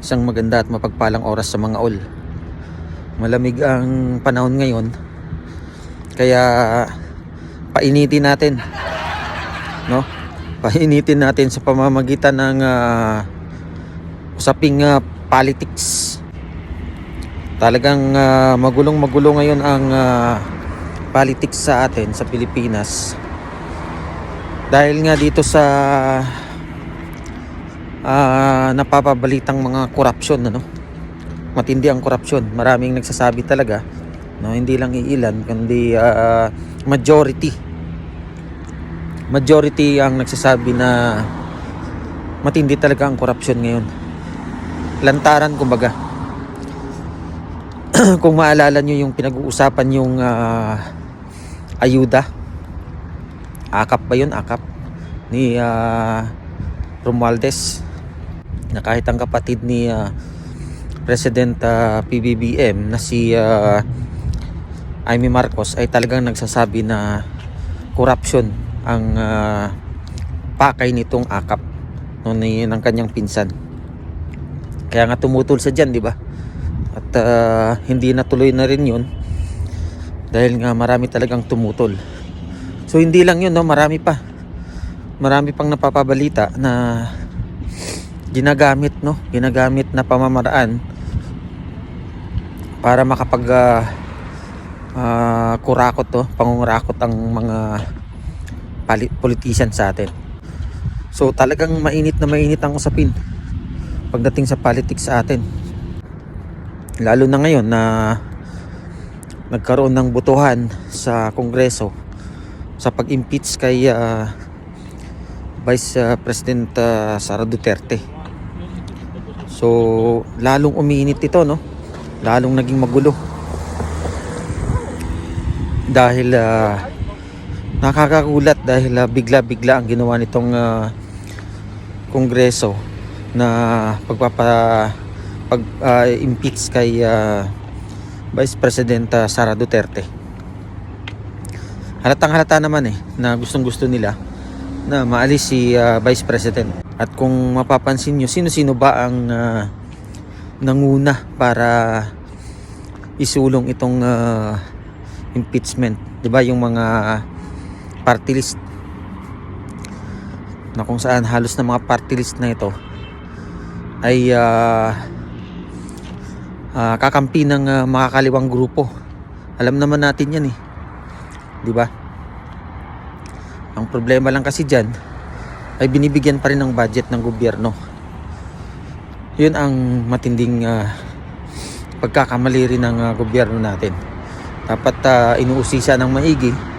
Isang maganda at mapagpalang oras sa mga all. Malamig ang panahon ngayon. Kaya painitin natin. No? Painitin natin sa pamamagitan ng ah, usaping ah, politics. Talagang ah, magulong-magulo ngayon ang ah, politics sa atin sa Pilipinas. Dahil nga dito sa ah, napapabalitang mga korupsyon ano? Matindi ang korupsyon. Maraming nagsasabi talaga no? Hindi lang iilan kundi ah, majority. Majority ang nagsasabi na matindi talaga ang korupsyon ngayon. Lantaran kumbaga kung maalala nyo yung pinag-uusapan yung ah, ayuda. Akap ba yun? Akap. Ni ah, Romualdez na kahit ang kapatid ni ah, President ah, PBBM na si ah, Amy Marcos ay talagang nagsasabi na corruption ang ah, pakay nitong akap no, ni, ng kanyang pinsan. Kaya nga tumutol sa dyan, di ba? At ah, hindi natuloy na rin yun dahil nga marami talagang tumutol. So hindi lang yun, no? marami pa. Marami pang napapabalita na ginagamit no? Ginagamit na pamamaraan para makapag ah, ah, kurakot to pangungurakot ang mga politician sa atin. So talagang mainit na mainit ang usapin pagdating sa politics sa atin. Lalo na ngayon na nagkaroon ng butuhan sa kongreso sa pag-impeach kay ah, Vice President ah, Sara Duterte So, lalong umiinit ito, no? Lalong naging magulo. Dahil ah, nakakagulat dahil ah, bigla-bigla ang ginawa nitong ah, kongreso na pagpapa pag ah, impeach kay ah, Vice President ah, Sara Duterte. Halatang halata naman eh na gustong-gusto nila na maalis si ah, Vice President. At kung mapapansin nyo, sino-sino ba ang ah, nanguna para isulong itong ah, impeachment? ba yung mga party list na kung saan halos na mga party list na ito ay ah, ah, kakampi ng ah, makakaliwang grupo. Alam naman natin 'yan eh. 'Di ba? Ang problema lang kasi diyan ay binibigyan pa rin ng budget ng gobyerno. Yun ang matinding ah, pagkakamali rin ng ah, gobyerno natin. Dapat ah, inuusisa ng maigi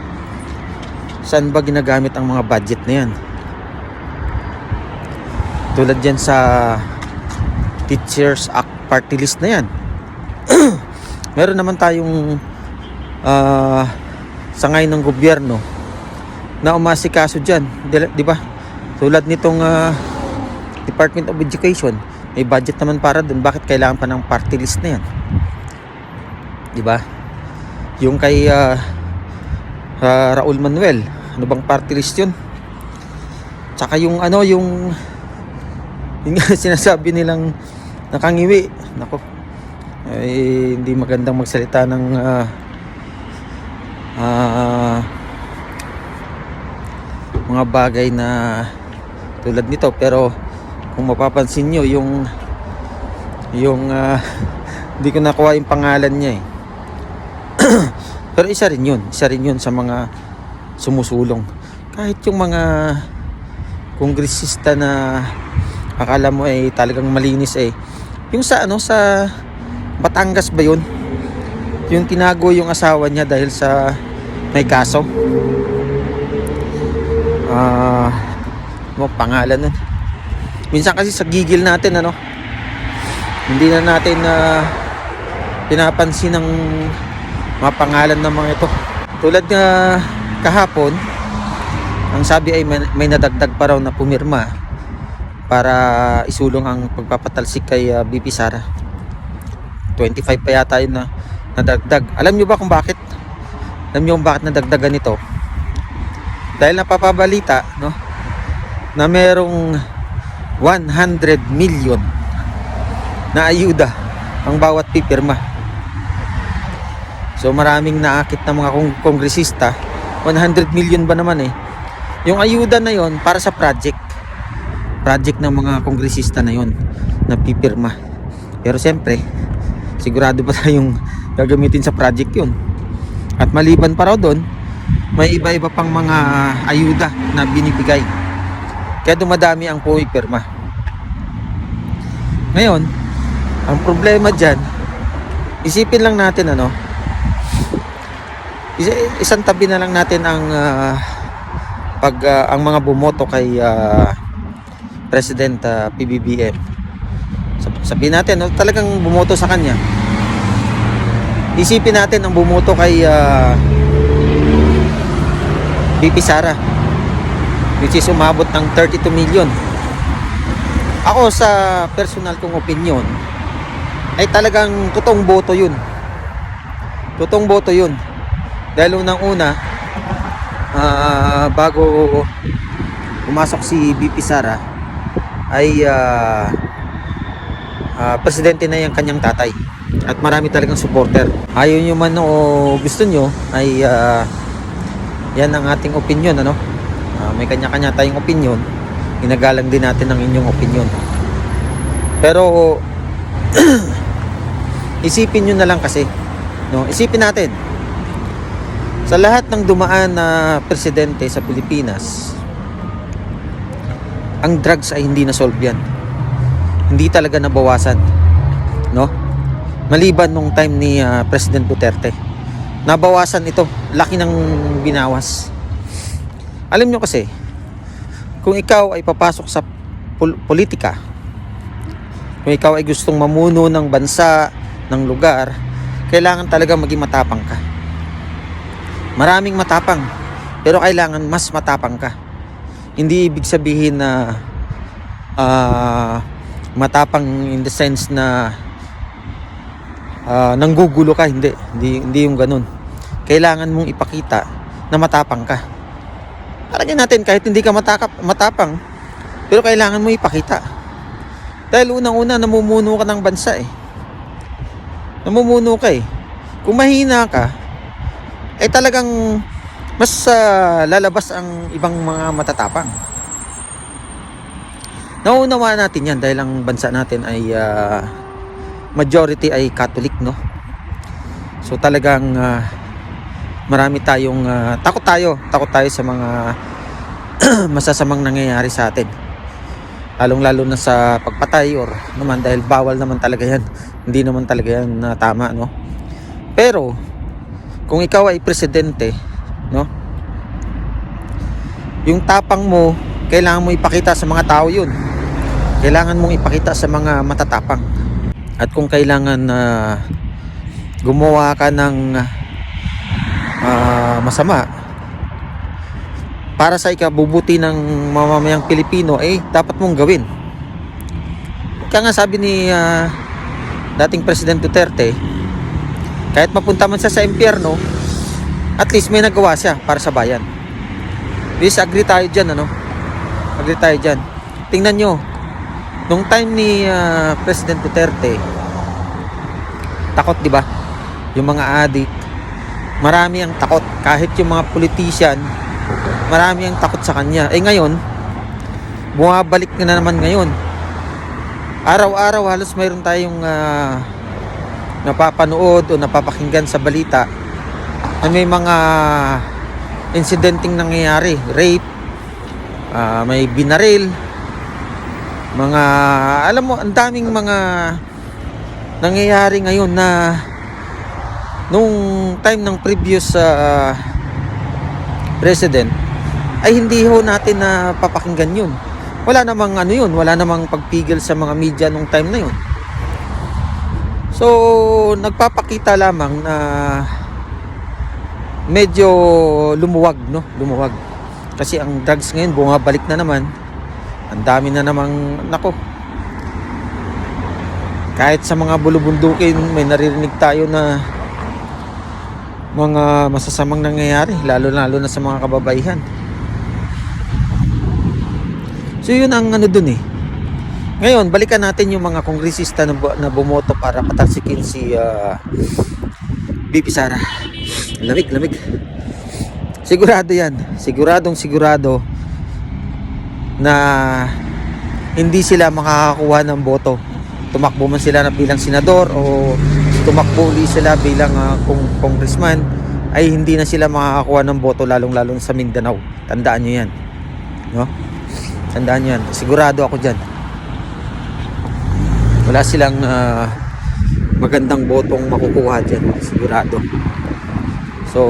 saan ba ginagamit ang mga budget na yan. Tulad yan sa Teachers Act Party List na yan. Meron naman tayong ah, sangay ng gobyerno na umasikaso dyan. Di- Di ba? Tulad nitong ah, Department of Education, may budget naman para dun. Bakit kailangan pa ng party list na yan? Di ba? Yung kay ah, ah, Raul Manuel, ano bang party list yun? Tsaka yung ano, yung yung sinasabi nilang nakangiwi. Nako. Ay, hindi magandang magsalita ng ah, ah, mga bagay na tulad nito pero kung mapapansin nyo yung yung ah, hindi ko nakuha yung pangalan niya eh. Pero isa rin yun isa rin yun sa mga sumusulong. Kahit yung mga kongresista na akala mo ay talagang malinis eh. Yung sa ano sa Batangas ba yun? Yung tinago yung asawa niya dahil sa may kaso. Ah mo pangalan nun minsan kasi sa gigil natin ano hindi na natin na pinapansin ng mga pangalan ng mga ito. Tulad nga kahapon ang sabi ay may, may nadagdag pa raw na pumirma para isulong ang pagpapatalsik kay ah, BP Sara. 25 pa yata yun na nadagdag. Alam nyo ba kung bakit? Alam nyo kung bakit nadagdagan ito? Dahil napapabalita no na merong 100 million na ayuda ang bawat pipirma. So maraming naakit na mga kong kongresista. 100 million ba naman eh. Yung ayuda na yon para sa project. Project ng mga kongresista na yon na pipirma. Pero siyempre, sigurado pa tayong gagamitin sa project yun. At maliban pa raw doon, may iba-iba pang mga ayuda na binibigay. Kaya dumadami ang pumipirma. Ngayon, ang problema dyan, isipin lang natin ano, isa- isang tabi na lang natin ang ah, pag ah, ang mga bumoto kay ah, President ah, PBBM. Sab- Sabihin natin, no, talagang bumoto sa kanya. Isipin natin ang bumoto kay ah, BP Sara which is umabot ng 32 million. Ako sa personal kong opinion ay talagang totoong boto yun. Totoong boto yun. Dahil unang-una ah, bago pumasok si BP Sara ay ah, ah, presidente na yung kanyang tatay at marami talagang supporter. Ayaw nyo man o gusto nyo ay ah, yan ang ating opinion ano. Ah, may kanya-kanya tayong opinion. Ginagalang din natin ang inyong opinion. Pero isipin nyo na lang kasi no? Isipin natin sa lahat ng dumaan na presidente sa Pilipinas ang drugs ay hindi na solve yan. Hindi talaga nabawasan no? Maliban nung time ni ah, President Duterte. Nabawasan ito. Laki ng binawas alam nyo kasi kung ikaw ay papasok sa pol- politika kung ikaw ay gustong mamuno ng bansa ng lugar kailangan talaga maging matapang ka. Maraming matapang pero kailangan mas matapang ka. Hindi ibig sabihin na ah, matapang in the sense na ah, nanggugulo ka. Hindi hindi hindi yung ganun. Kailangan mong ipakita na matapang ka Palagyan natin kahit hindi ka matakap, matapang pero kailangan mo ipakita. Dahil unang-una namumuno ka ng bansa eh. Namumuno ka eh. Kung mahina ka ay talagang mas ah, lalabas ang ibang mga matatapang. Nauunawa natin yan dahil ang bansa natin ay ah, majority ay Catholic no? So talagang ah, marami tayong ah, takot tayo takot tayo sa mga masasamang nangyayari sa atin. Lalong lalo na sa pagpatay or naman dahil bawal naman talaga yan. Hindi naman talaga yan na tama no? Pero kung ikaw ay presidente no? Yung tapang mo kailangan mo ipakita sa mga tao yun. Kailangan mong ipakita sa mga matatapang. At kung kailangan na gumawa ka ng ah, masama. Para sa ikabubuti ng mamamayang Pilipino eh dapat mong gawin. Kaya nga sabi ni ah, dating President Duterte kahit mapunta man siya sa impyerno at least may nagawa siya para sa bayan. Please agree tayo dyan ano? Agree tayo dyan. Tingnan nyo nung time ni ah, President Duterte takot di ba? Yung mga addict marami ang takot. Kahit yung mga politician marami ang takot sa kanya. Eh ngayon bumabalik na naman ngayon. Araw-araw halos mayroon tayong ah, napapanood o napapakinggan sa balita na may mga incidenting nangyayari. Rape ah, may binaril mga alam mo ang daming mga nangyayari ngayon na nung time ng previous ah, president ay hindi ho natin na papakinggan yun. Wala namang ano yun wala namang pagpigil sa mga media nung time na yun. So nagpapakita lamang na medyo lumuwag no? Lumuwag. Kasi ang drugs ngayon bumabalik na naman. Ang dami na namang nako. Kahit sa mga bulubundukin may naririnig tayo na mga masasamang nangyayari lalo lalo na sa mga kababaihan so yun ang ano dun eh Ngayon, balikan natin yung mga kongresista na, na bumoto para patalsikin si ah, BP Sara. Lamig, lamig. Sigurado yan. Siguradong sigurado na hindi sila makakakuha ng boto. Tumakbo man sila na bilang senador o tumakbo uli sila bilang ah, kong congressman ay hindi na sila makakakuha ng boto lalong-lalong sa Mindanao. Tandaan nyo yan. No? Tandaan nyo yan. Sigurado ako dyan. Wala silang ah, magandang botong makukuha dyan. Sigurado. So,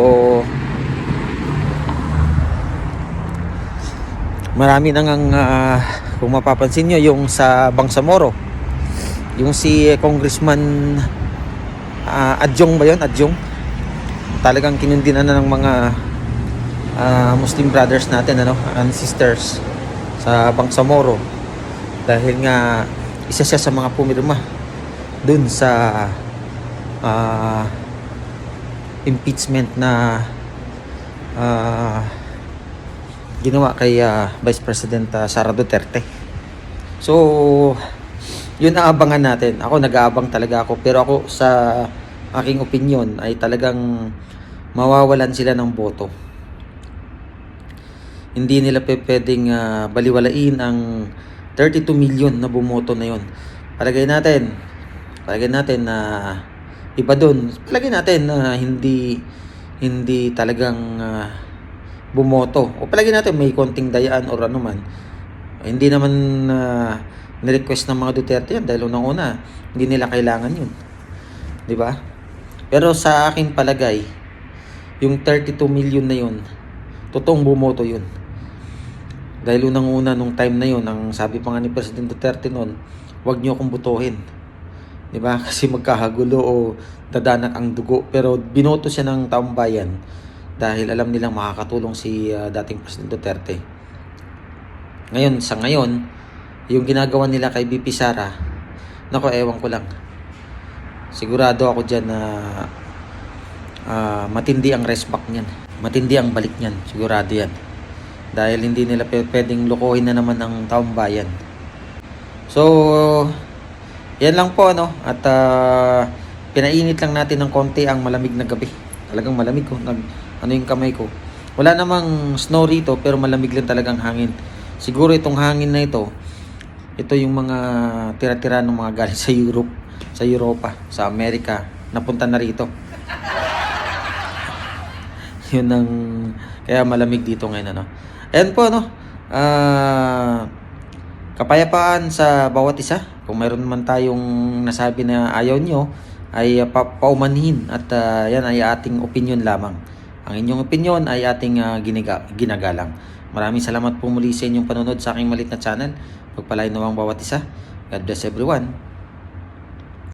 marami nang ang ah, kung mapapansin nyo yung sa Bangsamoro yung si Congressman ah, Adjong ba yun? Adjong talagang kinundinan na ng mga ah, Muslim brothers natin ano and sisters sa Bangsamoro dahil nga isa siya sa mga pumirma dun sa ah, impeachment na ah, ginawa kay ah, Vice President ah, Sara Duterte. So, yun ang abangan natin. Ako nag-aabang talaga ako. Pero ako sa aking opinion ay talagang mawawalan sila ng boto. Hindi nila pwedeng ah, baliwalain ang 32 million na bumoto na yon. Palagay natin, palagay natin na iba doon. Palagay natin na hindi hindi talagang ah, bumoto. O palagi natin may konting dayaan or ano man. Hindi naman uh, ni-request ng mga Duterte yan dahil unang-una, hindi nila kailangan yun. Di ba? Pero sa aking palagay, yung 32 million na yun, totoong bumoto yun. Dahil unang-una nung time na yun, ang sabi pa nga ni President Duterte noon, huwag niyo akong butuhin. Di ba? Kasi magkakagulo o dadanak ang dugo. Pero binoto siya ng taong bayan dahil alam nilang makakatulong si uh, dating President Duterte. Ngayon, sa ngayon, yung ginagawa nila kay BP Sara, nako, ewan ko lang. Sigurado ako dyan na ah, matindi ang resback niyan. Matindi ang balik niyan. Sigurado yan. Dahil hindi nila pwedeng lokohin na naman ang taong bayan. So, yan lang po, ano. At ah, pinainit lang natin ng konti ang malamig na gabi. Talagang malamig ko. Nag, ano yung kamay ko. Wala namang snow rito pero malamig lang talagang hangin. Siguro itong hangin na ito, ito yung mga tira-tira ng mga galing sa Europe, sa Europa, sa Amerika, napunta na rito. Yun ang kaya malamig dito ngayon ano. Ayan po no. Ah kapayapaan sa bawat isa. Kung mayroon man tayong nasabi na ayaw nyo, ay uh, pa- paumanhin at ah, yan ay ating opinion lamang. Ang inyong opinion ay ating ah, giniga- ginagalang. Maraming salamat po muli sa inyong panonood sa aking malit na channel. Pagpalain nawang bawat isa. God bless everyone.